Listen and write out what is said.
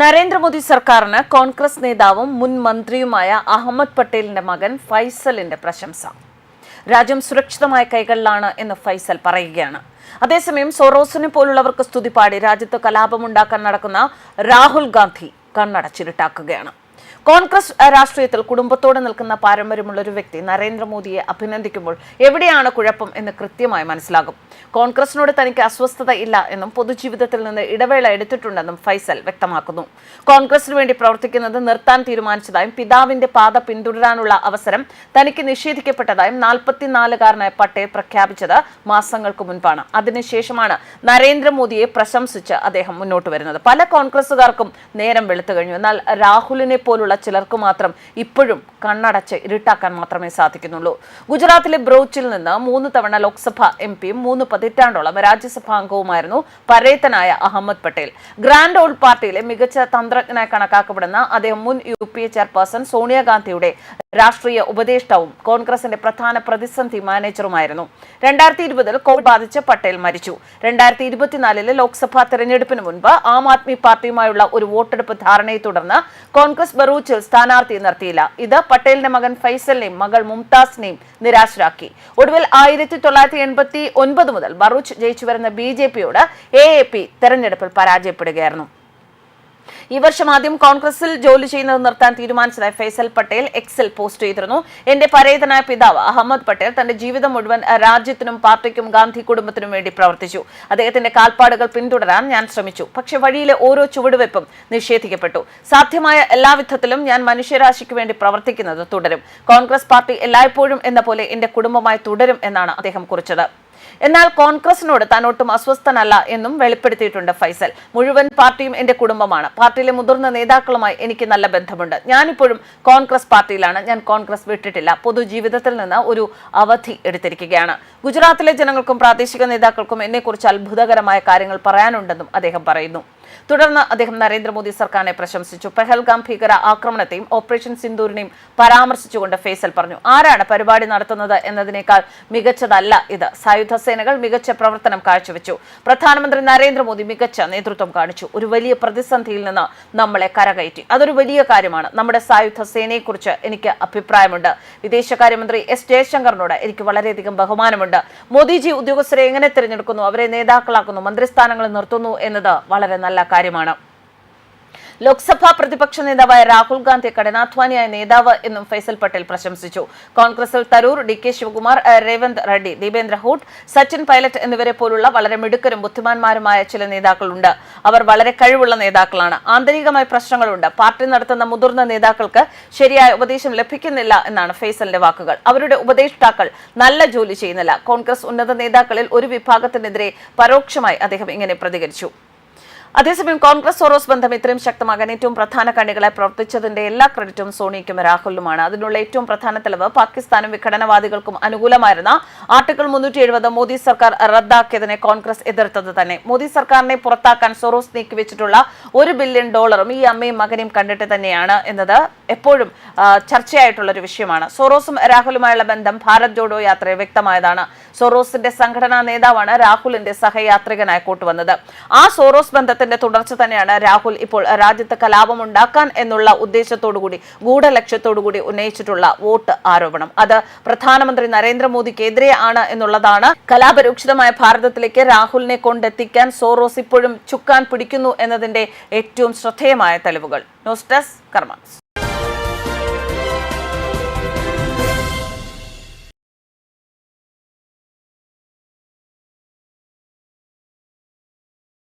നരേന്ദ്രമോദി സർക്കാരിന് കോൺഗ്രസ് നേതാവും മുൻ മന്ത്രിയുമായ അഹമ്മദ് പട്ടേലിന്റെ മകൻ ഫൈസലിന്റെ പ്രശംസ. രാജ്യം സുരക്ഷിതമായ കൈകളിലാണ് എന്ന് ഫൈസൽ പറയുകയാണ്. അതേസമയം സൊറോസിനെ പോലുള്ളവർക്ക് സ്തുതി പാടി രാജ്യത്ത് കലാപമുണ്ടാക്കാൻ നടക്കുന്ന രാഹുൽ ഗാന്ധി കണ്ണടച്ചിരുട്ടാക്കുകയാണ്. കോൺഗ്രസ് രാഷ്ട്രീയത്തിൽ കുടുംബത്തോടെ നിൽക്കുന്ന പാരമ്പര്യമുള്ള ഒരു വ്യക്തി നരേന്ദ്രമോദിയെ അഭിനന്ദിക്കുമ്പോൾ എവിടെയാണ് കുഴപ്പം എന്ന് കൃത്യമായി മനസ്സിലാകും. കോൺഗ്രസിനോട് തനിക്ക് അസ്വസ്ഥത ഇല്ല എന്നും പൊതുജീവിതത്തിൽ നിന്ന് ഇടവേള എടുത്തിട്ടുണ്ടെന്നും ഫൈസൽ വ്യക്തമാക്കുന്നു. കോൺഗ്രസിന് വേണ്ടി പ്രവർത്തിക്കുന്നത് നിർത്താൻ തീരുമാനിച്ചതായും പിതാവിന്റെ പാത പിന്തുടരാനുള്ള അവസരം തനിക്ക് നിഷേധിക്കപ്പെട്ടതായും നാൽപ്പത്തിനാലുകാരനായ പട്ടേൽ പ്രഖ്യാപിച്ചത് മാസങ്ങൾക്ക് മുൻപാണ്. അതിനുശേഷമാണ് നരേന്ദ്രമോദിയെ പ്രശംസിച്ച് അദ്ദേഹം മുന്നോട്ട് വരുന്നത്. പല കോൺഗ്രസുകാർക്കും നേരം വെളുത്തു കഴിഞ്ഞു. എന്നാൽ രാഹുലിനെ പോലുള്ള ചിലർക്ക് മാത്രം ഇപ്പോഴും കണ്ണടച്ച് ഇരുട്ടാക്കാൻ മാത്രമേ സാധിക്കുന്നുള്ളൂ. ഗുജറാത്തിലെ ബ്രോച്ചിൽ നിന്ന് മൂന്ന് തവണ ലോക്സഭ എം പിയും മൂന്ന് പതിറ്റാണ്ടോളം രാജ്യസഭാ അംഗവുമായിരുന്നു പരേതനായ അഹമ്മദ് പട്ടേൽ. ഗ്രാൻഡ് ഓൾഡ് പാർട്ടിയിലെ മികച്ച തന്ത്രജ്ഞനായി കണക്കാക്കപ്പെടുന്ന അദ്ദേഹം മുൻ യു പി എ ചെയർപേഴ്സൺ സോണിയാഗാന്ധിയുടെ രാഷ്ട്രീയ ഉപദേഷ്ടാവും കോൺഗ്രസിന്റെ പ്രധാന പ്രതിസന്ധി മാനേജറുമായിരുന്നു. രണ്ടായിരത്തി ഇരുപതിൽ കോവിഡ് ബാധിച്ച് പട്ടേൽ മരിച്ചു. രണ്ടായിരത്തി ഇരുപത്തിനാലിലെ ലോക്സഭാ തെരഞ്ഞെടുപ്പിന് മുൻപ് ആം ആദ്മി പാർട്ടിയുമായുള്ള ഒരു വോട്ടെടുപ്പ് ധാരണയെ തുടർന്ന് കോൺഗ്രസ് ബറൂച്ചിൽ സ്ഥാനാർത്ഥിയെ നിർത്തിയില്ല. ഇത് പട്ടേലിന്റെ മകൻ ഫൈസലിനെയും മകൾ മുംതാസിനെയും നിരാശരാക്കി. ഒടുവിൽ ആയിരത്തി തൊള്ളായിരത്തി എൺപത്തി ഒൻപത് മുതൽ ബറൂച്ച് ജയിച്ചു വരുന്ന ബി ജെ പിയോട് എ എ പി തെരഞ്ഞെടുപ്പിൽ പരാജയപ്പെടുകയായിരുന്നു. ഈ വർഷം ആദ്യം കോൺഗ്രസിൽ ജോലി ചെയ്യുന്നത് നിർത്താൻ തീരുമാനിച്ചതായി ഫൈസൽ പട്ടേൽ എക്സിൽ പോസ്റ്റ് ചെയ്തിരുന്നു. എന്റെ പരേതനായ പിതാവ് അഹമ്മദ് പട്ടേൽ തന്റെ ജീവിതം മുഴുവൻ രാജ്യത്തിനും പാർട്ടിക്കും ഗാന്ധി കുടുംബത്തിനും വേണ്ടി പ്രവർത്തിച്ചു. അദ്ദേഹത്തിന്റെ കാൽപ്പാടുകൾ പിന്തുടരാൻ ഞാൻ ശ്രമിച്ചു. പക്ഷെ വഴിയിലെ ഓരോ ചുവടുവെപ്പും നിഷേധിക്കപ്പെട്ടു. സാധ്യമായ എല്ലാവിധത്തിലും ഞാൻ മനുഷ്യരാശിക്ക് വേണ്ടി പ്രവർത്തിക്കുന്നത് തുടരും. കോൺഗ്രസ് പാർട്ടി എല്ലായ്പ്പോഴും എന്ന പോലെ എന്റെ കുടുംബമായി തുടരും എന്നാണ് അദ്ദേഹം കുറിച്ചത്. എന്നാൽ കോൺഗ്രസിനോട് താൻ ഒട്ടും അസ്വസ്ഥനല്ല എന്നും വെളിപ്പെടുത്തിയിട്ടുണ്ട് ഫൈസൽ. മുഴുവൻ പാർട്ടിയും എന്റെ കുടുംബമാണ്. പാർട്ടിയിലെ മുതിർന്ന നേതാക്കളുമായി എനിക്ക് നല്ല ബന്ധമുണ്ട്. ഞാനിപ്പോഴും കോൺഗ്രസ് പാർട്ടിയിലാണ്. ഞാൻ കോൺഗ്രസ് വിട്ടിട്ടില്ല. പൊതുജീവിതത്തിൽ നിന്ന് ഒരു അവധി എടുത്തിരിക്കുകയാണ്. ഗുജറാത്തിലെ ജനങ്ങൾക്കും പ്രാദേശിക നേതാക്കൾക്കും എന്നെക്കുറിച്ച് അത്ഭുതകരമായ കാര്യങ്ങൾ പറയാനുണ്ടെന്നും അദ്ദേഹം പറയുന്നു. തുടർന്ന് അദ്ദേഹം നരേന്ദ്രമോദി സർക്കാരിനെ പ്രശംസിച്ചു. പെഹൽഗാം ഭീകര ആക്രമണത്തെയും ഓപ്പറേഷൻ സിന്ദൂരിനെയും പരാമർശിച്ചുകൊണ്ട് ഫേസൽ പറഞ്ഞു ആരാണ് പരിപാടി നടത്തുന്നത് എന്നതിനേക്കാൾ മികച്ചതല്ല ഇത്. സായുധ സേനകൾ മികച്ച പ്രവർത്തനം കാഴ്ചവെച്ചു. പ്രധാനമന്ത്രി നരേന്ദ്രമോദി മികച്ച നേതൃത്വം കാണിച്ചു. ഒരു വലിയ പ്രതിസന്ധിയിൽ നിന്ന് നമ്മളെ കരകയറ്റി. അതൊരു വലിയ കാര്യമാണ്. നമ്മുടെ സായുധ സേനയെക്കുറിച്ച് എനിക്ക് അഭിപ്രായമുണ്ട്. വിദേശകാര്യമന്ത്രി എസ് ജയശങ്കറിനോട് എനിക്ക് വളരെയധികം ബഹുമാനമുണ്ട്. മോദിജി ഉദ്യോഗസ്ഥരെ എങ്ങനെ തിരഞ്ഞെടുക്കുന്നു? അവരെ നേതാക്കളാക്കുന്നു. മന്ത്രിസ്ഥാനങ്ങളിൽ നിർത്തുന്നു എന്നത് വളരെ നല്ല കാര്യമാണ്. ലോക്സഭാ പ്രതിപക്ഷ നേതാവായ രാഹുൽ ഗാന്ധി കഠിനാധ്വാനിയായ നേതാവ് എന്നും ഫൈസൽ പട്ടേൽ പ്രശംസിച്ചു. കോൺഗ്രസിൽ തരൂർ ഡി കെ ശിവകുമാർ രേവന്ത് റെഡ്ഡി ദീപേന്ദ്ര ഹൂട്ട് സച്ചിൻ പൈലറ്റ് എന്നിവരെ പോലുള്ള വളരെ മിടുക്കരും ബുദ്ധിമാന്മാരുമായ ചില നേതാക്കളുണ്ട്. അവർ വളരെ കഴിവുള്ള നേതാക്കളാണ്. ആന്തരികമായ പ്രശ്നങ്ങളുണ്ട്. പാർട്ടി നടത്തുന്ന മുതിർന്ന നേതാക്കൾക്ക് ശരിയായ ഉപദേശം ലഭിക്കുന്നില്ല എന്നാണ് ഫൈസലിന്റെ വാക്കുകൾ. അവരുടെ ഉപദേഷ്ടാക്കൾ നല്ല ജോലി ചെയ്യുന്നില്ല. കോൺഗ്രസ് ഉന്നത നേതാക്കളിൽ ഒരു വിഭാഗത്തിനെതിരെ പരോക്ഷമായി അദ്ദേഹം ഇങ്ങനെ പ്രതികരിച്ചു. അതേസമയം കോൺഗ്രസ് സോറോസ് ബന്ധം ഇത്രയും ശക്തമാകാൻ ഏറ്റവും പ്രധാന കണ്ണികളെ പ്രവർത്തിച്ചതിന്റെ എല്ലാ ക്രെഡിറ്റും സോണിയ്ക്കും രാഹുലിനുമാണ്. അതിനുള്ള ഏറ്റവും പ്രധാന തെളിവ് പാകിസ്ഥാനും വിഘടനവാദികൾക്കും അനുകൂലമായിരുന്ന ആർട്ടിക്കിൾ മുന്നൂറ്റി എഴുപത് മോദി സർക്കാർ റദ്ദാക്കിയതിനെ കോൺഗ്രസ് എതിർത്തത് തന്നെ. മോദി സർക്കാരിനെ പുറത്താക്കാൻ സോറോസ് നീക്കിവെച്ചിട്ടുള്ള ഒരു ബില്യൺ ഡോളറും ഈ അമ്മയും മകനെയും കണ്ടിട്ട് തന്നെയാണ് എന്നത് എപ്പോഴും ചർച്ചയായിട്ടുള്ള ഒരു വിഷയമാണ്. സോറോസും രാഹുലുമായുള്ള ബന്ധം ഭാരത് ജോഡോ യാത്രയെ വ്യക്തമായതാണ്. സോറോസിന്റെ സംഘടനാ നേതാവാണ് രാഹുലിന്റെ സഹയാത്രികനായി കൂട്ടുവന്നത്. ആ സോറോസ് ബന്ധത്തിന്റെ തുടർച്ച തന്നെയാണ് രാഹുൽ ഇപ്പോൾ രാജ്യത്ത് കലാപം ഉണ്ടാക്കാൻ എന്നുള്ള ഉദ്ദേശത്തോടുകൂടി ഗൂഢലക്ഷ്യത്തോടുകൂടി ഉന്നയിച്ചിട്ടുള്ള വോട്ട് ആരോപണം. അത് പ്രധാനമന്ത്രി നരേന്ദ്രമോദിക്കെതിരെ ആണ് എന്നുള്ളതാണ് കലാപരൂക്ഷിതമായ ഭാരതത്തിലേക്ക് രാഹുലിനെ കൊണ്ടെത്തിക്കാൻ സോറോസ് ഇപ്പോഴും ചുക്കാൻ പിടിക്കുന്നു എന്നതിന്റെ ഏറ്റവും ശ്രദ്ധേയമായ തെളിവുകൾ. ന്യൂസ് ഡെസ്ക് കർമ്മ